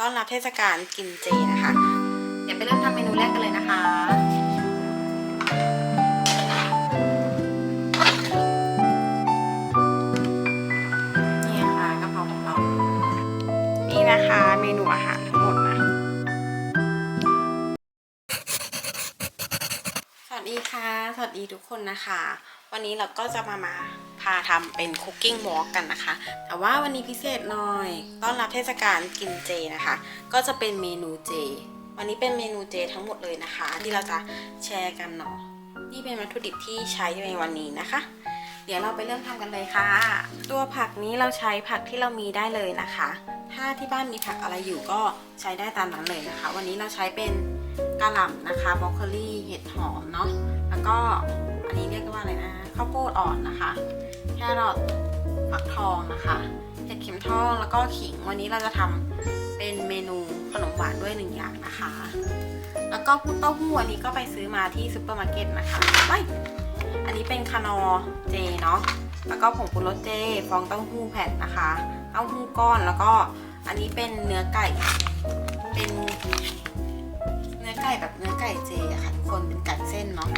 ต้อนรับเทศกาลกินเจนะคะ เดี๋ยวไปเริ่มทำเมนูแรกกันเลยนะคะนี่ค่ะกะเพราของเรานี่นะคะเมนูอาหารทั้งหมดนะสวัสดีค่ะ สวัสดีทุกคนนะคะ วันนี้เราก็จะมามาาทำเป็นคุกกิ้งวอล์กกันนะคะ แต่ว่าวันนี้พิเศษหน่อย ต้อนรับเทศกาลกินเจนะคะ ก็จะเป็นเมนูเจ วันนี้เป็นเมนูเจทั้งหมดเลยนะคะ ที่เราจะแชร์กันเนาะนี่เป็นวัตถุดิบที่ใช้ในวันนี้นะคะ เดี๋ยวเราไปเริ่มทำกันเลยค่ะ ตัวผักนี้เราใช้ผักที่เรามีได้เลยนะคะ ถ้าที่บ้านมีผักอะไรอยู่ก็ใช้ได้ตามนั้นเลยนะคะ วันนี้เราใช้เป็นกะหล่ำนะคะบรอกโคลีเห็ดหอมเนาะแล้วก็ อันนี้เรียกว่าอะไรนะข้าวโพดอ่อนนะคะ แครอทฟักทองนะคะเห็ดเข็มทองแล้วก็ขิง วันนี้เราจะทำเป็นเมนูขนมหวานด้วยหนึ่งอย่างนะคะ แล้วก็พุตเต้าหู้อันนี้ก็ไปซื้อมาที่ซูเปอร์มาร์เก็ตนะคะไม่อันนี้เป็นคานอเจเนาะ แล้วก็ผงปรุงรสเจ ฟองเต้าหู้แผ่นนะคะ เต้าหู้ก้อนแล้วก็อันนี้เป็นเนื้อไก่ เป็น ก่แบบเนื้อไก่เจอะค่ะทุกคนเป็นไก่เส้นเนาะ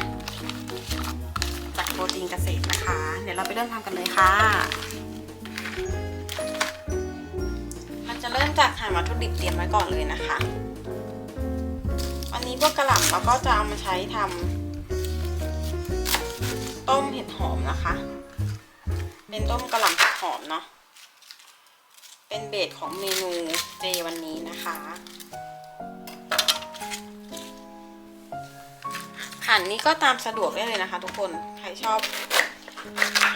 จากโปรตีนเกษตรนะคะ เดี๋ยวเราไปเริ่มทำกันเลยค่ะเราจะเริ่มจากหาวัตถุดิบเตรียมไว้ก่อนเลยนะคะวันนี้พวกกระหล่ำเราก็จะเอามาใช้ทำต้มเห็ดหอมนะคะ เป็นต้มกระหล่ำเห็ดหอมเนาะเป็นเบสของเมนูเจวันนี้นะคะ หั่นนี้ก็ตามสะดวกได้เลยนะคะ ทุกคนใครชอบ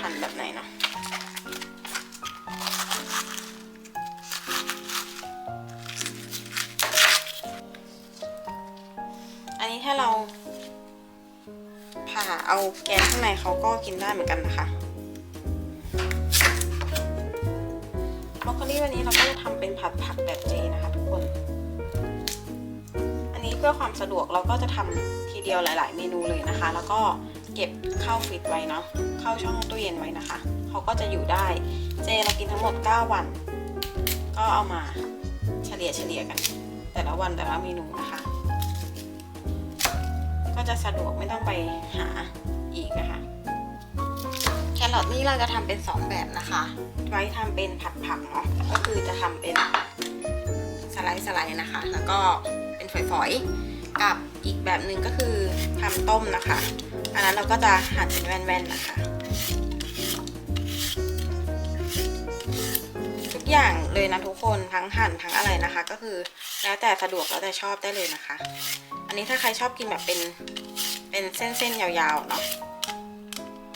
หั่นแบบไหนเนาะอันนี้ถ้าเราผ่าเอาแกนข้างในเขาก็กินได้เหมือนกันนะคะบรอกโคลีวันนี้เราก็จะทำเป็นผัดผักแบบเจนะคะทุกคน พื่อความสะดวกเราก็จะทำทีเดียวหลาย ๆ เมนูเลยนะคะ แล้วก็เก็บเข้าฟรีซไว้เนาะเข้าช่องตู้เย็นไว้นะคะเขาก็จะอยู่ได้เจเรากินทั้งหมด 9 วัน ก็เอามาเฉลี่ยเฉลี่ยกัน แต่ละวันแต่ละเมนูนะคะ ก็จะสะดวกไม่ต้องไปหาอีกนะคะแครอทนี่เราจะทำเป็น 2 แบบนะคะ ไว้ทำเป็นผัดผักเนาะก็คือจะทำเป็นสไลด์สไลด์นะคะ แล้วก็เป็น ฝอยๆ กับอีกแบบหนึ่งก็คือทำต้มนะคะ อันนั้นเราก็จะหั่นเป็นแว่นๆนะคะ ทุกอย่างเลยนะทุกคนทั้งหั่นทั้งอะไรนะคะ ก็คือแล้วแต่สะดวกแล้วแต่ชอบได้เลยนะคะ อันนี้ถ้าใครชอบกินแบบเป็นเป็นเส้นๆยาวๆเนาะ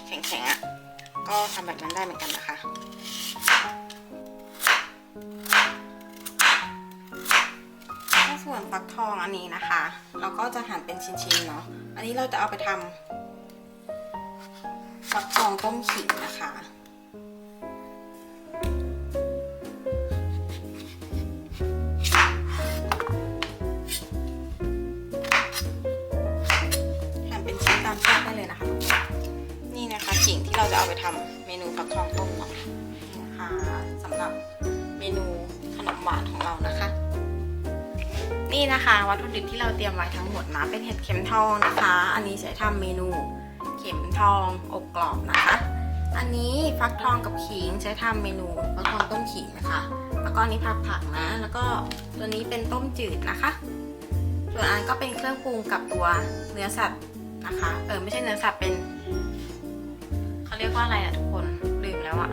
แข็งๆอะ่ะก็ทำแบบนั้นได้เหมือนกันนะคะ ฟักทองอันนี้นะคะ เราก็จะหั่นเป็นชิ้นๆเนาะ อันนี้เราจะเอาไปทำฟักทองต้มขิงนะคะหั่นเป็นชิ้นตามชอบได้เลยนะคะนี่นะคะขิงที่เราจะเอาไปทำเมนูฟักทองต้มเนาะนะคะสำหรับเมนูขนมหวานของเรานะคะ นี่นะคะ วัตถุดิบที่เราเตรียมไว้ทั้งหมดนะ เป็นเห็ดเข็มทองนะคะ อันนี้ใช้ทำเมนู เข็มทองอบกรอบนะคะ อันนี้ฟักทองกับขิงใช้ทำเมนูฟักทองต้มขิงนะคะ แล้วก็นี้ผักผักนะ แล้วก็ตัวนี้เป็นต้มจืดนะคะ ส่วนอันก็เป็นเครื่องปรุงกับตัวเนื้อสัตว์นะคะ เออไม่ใช่เนื้อสัตว์เป็นเขาเรียกว่าอะไรอะทุกคนลืมแล้วอะ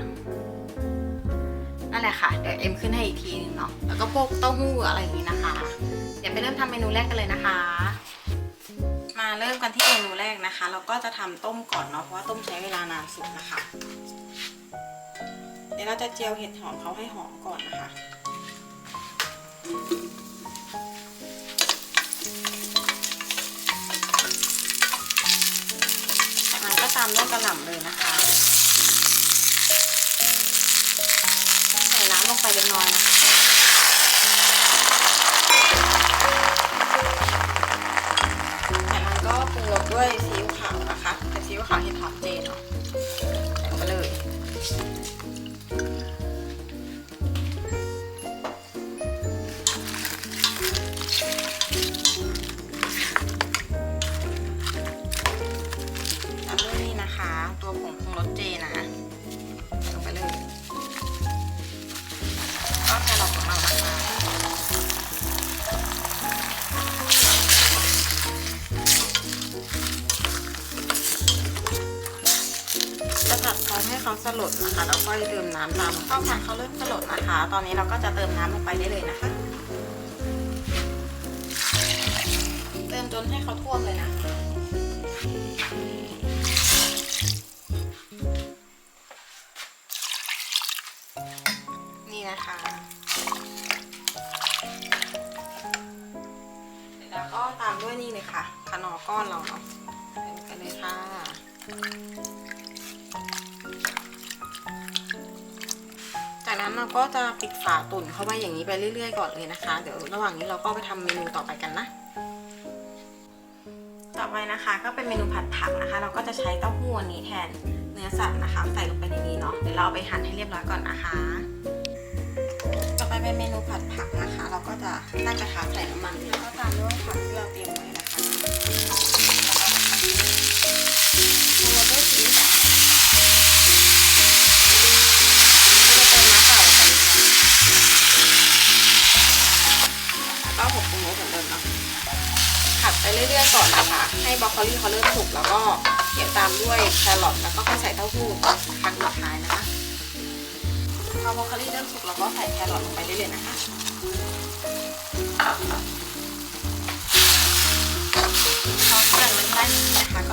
นั่นแหละค่ะ เดี๋ยวเอ็มขึ้นให้อีกทีนึงเนาะ แล้วก็พวกเต้าหู้อะไรอย่างนี้นะคะ ดี๋ยวไปเริ่มทำเมนูแรกกันเลยนะคะ มาเริ่มกันที่เมนูแรกนะคะ เราก็จะทำต้มก่อนเนาะเพราะว่าต้มใช้เวลานานสุดนะคะ เดี๋ยวเราจะเจียวเห็ดหอมเขาให้หอมก่อนนะคะจากนั้นก็ตามด้วยกระหล่ำเลยนะคะใส่น้ำลงไปเล็กน้อยนะคะ ปรุงรสด้วยซีอิ๊วขาวนะคะเป็นซีอิ๊วขาวเห็ดหอมเจนเนาะใส่ลงไปเลย สลดนะคะแล้วก็เติมน้ำตามต้องการเขาเริ่มสลดนะคะ ตอนนี้เราก็จะเติมน้ำลงไปได้เลยนะคะ เติมจนให้เขาท่วมเลยนะคะนี่นะคะแล้วก็ตามด้วยนี่เลยค่ะขนอก้อนเราเนาะใส่กันเลยค่ะ นั้นเราก็จะปิดฝาตุ่นเข้าไว้อย่างนี้ไปเรื่อย ๆ ก่อนเลยนะคะ เดี๋ยวระหว่างนี้เราก็ไปทำเมนูต่อไปกันนะ ต่อไปนะคะก็เป็นเมนูผัดผักนะคะ เราก็จะใช้เต้าหู้อันนี้แทนเนื้อสัตว์นะคะ ใส่ลงไปในนี้เนาะเดี๋ยวเราเอาไปหั่นให้เรียบร้อยก่อนนะคะ ต่อไปเป็นเมนูผัดผักนะคะ เราก็จะตั้งกระทะใส่น้ำมันแล้วก็ตามด้วยผักที่เราเตรียมไว้นะคะติมด้วก็ ก่อนนะคะ ให้บรอกโคลีเขาเริ่มสุกแล้วก็เดี๋ยวตามด้วยแครอทแล้วก็ค่อยใส่เต้าหู้ครั้งสุดท้ายนะคะพอบรอกโคลีเริ่มสุกเราก็ใส่แครอทลงไปได้เลยนะคะ พอเครื่องมันได้นะคะ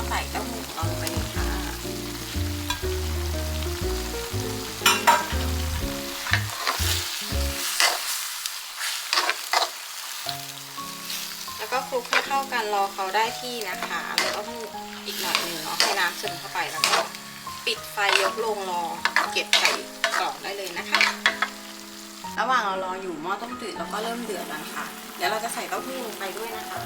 อเขาได้ที่นะคะแล้วก็ต้องอีกหน่อยหนึ่งเนาะให้น้ำซึมเข้าไปแล้วก็ปิดไฟยกลงรอเก็บใส่กล่องได้เลยนะคะ ระหว่างเรารออยู่หม้อต้มจืดเราก็เริ่มเดือดแล้วค่ะ เดี๋ยวเราจะใส่เต้าหู้ลงไปด้วยนะคะ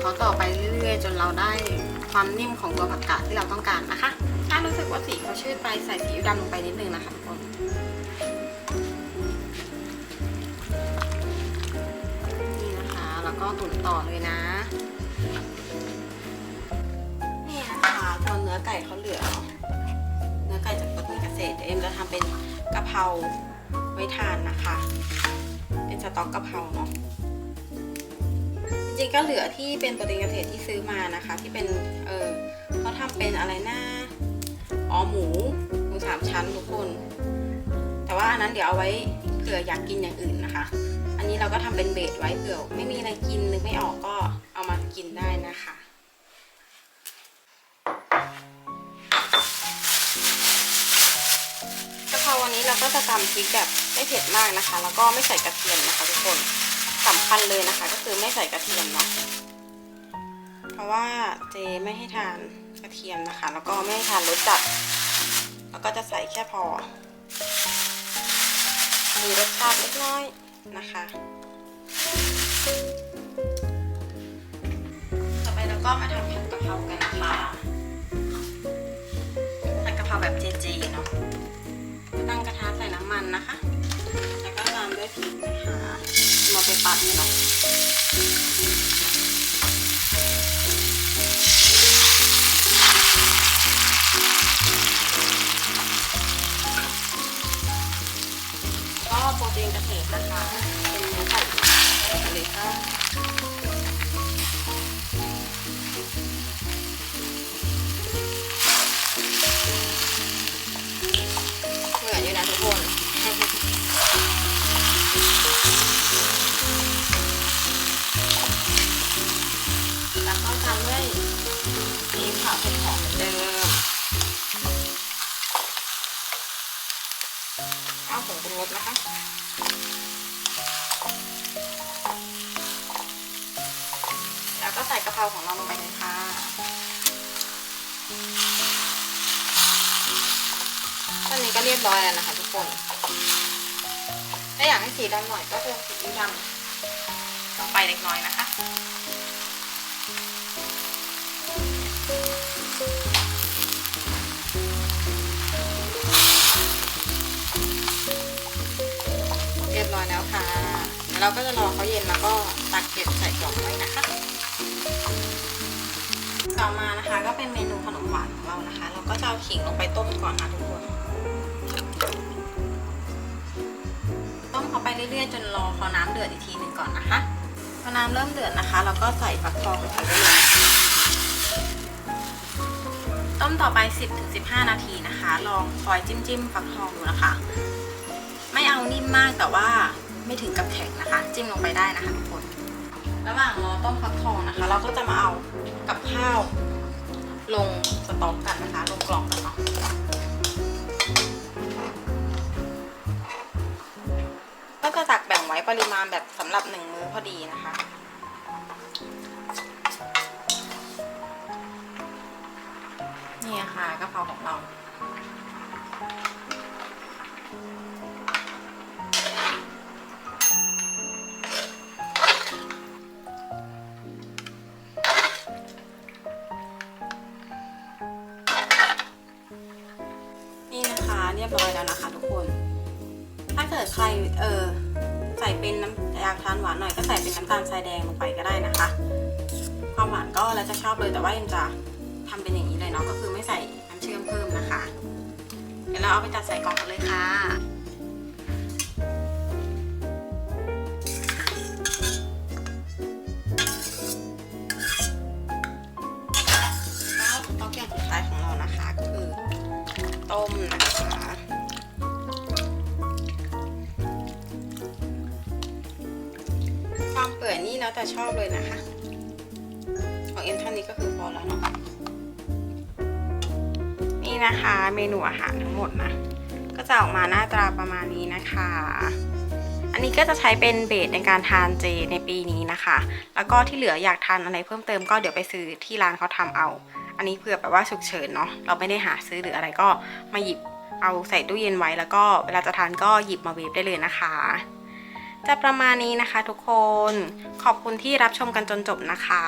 เขาต่อไปเรื่อยๆ จนเราได้ความนิ่มของตัวผักกาดที่เราต้องการนะคะ ถ้ารู้สึกว่าสีเขาชืดไปใส่ซีดำลงไปนิดนึงนะคะทุกคนนี่นะคะ แล้วก็ตุ๋นต่อเลยนะนี่นะคะตอนเนื้อไก่เขาเหลือ เนื้อไก่จากต้นเกษตรเดี๋ยวเอ็มจะทำเป็นกะเพราไว้ทานนะคะ เป็นสต๊อกกะเพราเนาะ จริงๆก็เหลือที่เป็นโปรตีนเกษตรที่ซื้อมานะคะ ที่เป็นเออเขาทำเป็นอะไรนะอ๋อหมูหมูสามชั้นทุกคน แต่ว่าอันนั้นเดี๋ยวเอาไว้เผื่ออยากกินอย่างอื่นนะคะ อันนี้เราก็ทำเป็นเบสไว้เผื่อไม่มีอะไรกินนึกไม่ออกก็เอามากินได้นะคะกะเพราวันนี้เราก็จะตำพริกแบบไม่เผ็ดมากนะคะ แล้วก็ไม่ใส่กระเทียมนะคะทุกคน สำคัญเลยนะคะ ก็คือไม่ใส่กระเทียมเนาะเพราะว่าเจไม่ให้ทานกระเทียมนะคะ แล้วก็ไม่ให้ทานรสจัด แล้วก็จะใส่แค่พอ มีรสชาติเล็กน้อยนะคะต่อไปเราก็มาทำผัดกะเพรากันนะคะผัดกะเพราแบบเจเจเนาะตั้งกระทะใส่น้ำมันนะคะ แล้วก็ตามด้วยพริกนะคะ ตัดเนาะก็โปรตีนเกษตรนะคะ เอาผงปรุงรสนะคะแล้วก็ใส่กะเพราของเราลงไปเลยค่ะตอนนี้ก็เรียบร้อยแล้วนะคะทุกคนถ้าอยากให้สีดำหน่อยก็เติมสีดำลงไปเล็กน้อยนะคะ เราก็จะรอเขาเย็นแล้วก็ตักเก็บใส่กล่องไว้นะคะ ต่อมานะคะก็เป็นเมนูขนมหวานของเรานะคะ เราก็จะเอาขิงลงไปต้มก่อนนะทุกคน ต้มเขาไปเรื่อยๆ จนรอพอน้ำเดือดอีกทีหนึ่งก่อนนะคะพอน้ำเริ่มเดือดนะคะ เราก็ใส่ฟักทองลงไปได้เลยต้มต่อไป 10-15 นาทีนะคะ ลองคอยจิ้มจิ้มๆฟักทองดูนะคะ ไม่เอานิ่มมากแต่ว่า ไม่ถึงกับแข็งนะคะ จิ้มลงไปได้นะคะทุกคน ระหว่างรอต้มฟักทองนะคะ เราก็จะมาเอากับข้าว ลงสต๊อกกันนะคะ ลงกล่องกันเนาะก็จะตักแบ่งไว้ปริมาณแบบสำหรับหนึ่งมื้อพอดีนะคะนี่ค่ะกะเพราของเรา ยบร้อยแล้วนะคะทุกคน ถ้าเกิดใครเออใส่เป็นน้ำอยากทานหวานหน่อยก็ใส่เป็นน้ำตาลทรายแดงลงไปก็ได้นะคะ ความหวานก็แล้วจะชอบเลยแต่ว่ายังจะทำเป็นอย่างนี้เลยเนาะก็คือไม่ใส่น้ำเชื่อมเพิ่มนะคะ เดี๋ยวเราเอาไปจัดใส่กล่องกันเลยค่ะ อบเลยนะคะ ของเอ็มเท่านี้ก็คือพอแล้วเนาะนี่นะคะเมนูอาหารทั้งหมดนะก็จะออกมาหน้าตาประมาณนี้นะคะ อันนี้ก็จะใช้เป็นเบสในการทานเจในปีนี้นะคะ แล้วก็ที่เหลืออยากทานอะไรเพิ่มเติมก็เดี๋ยวไปซื้อที่ร้านเขาทำเอา อันนี้เผื่อแบบว่าฉุกเฉินเนาะเราไม่ได้หาซื้อหรืออะไรก็มาหยิบเอาใส่ตู้เย็นไว้แล้วก็เวลาจะทานก็หยิบมาเวฟได้เลยนะคะ จะประมาณนี้นะคะทุกคน ขอบคุณที่รับชมกันจนจบนะคะ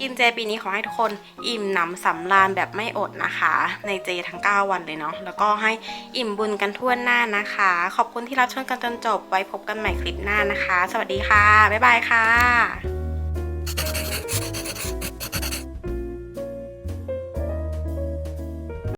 กินเจปีนี้ขอให้ทุกคนอิ่มหนำสำราญแบบไม่อดนะคะ ในเจทั้ง 9 วันเลยเนาะแล้วก็ให้อิ่มบุญกันทั่วหน้านะคะ ขอบคุณที่รับชมกันจนจบไว้พบกันใหม่คลิปหน้านะคะ สวัสดีค่ะ บ๊ายบายค่ะ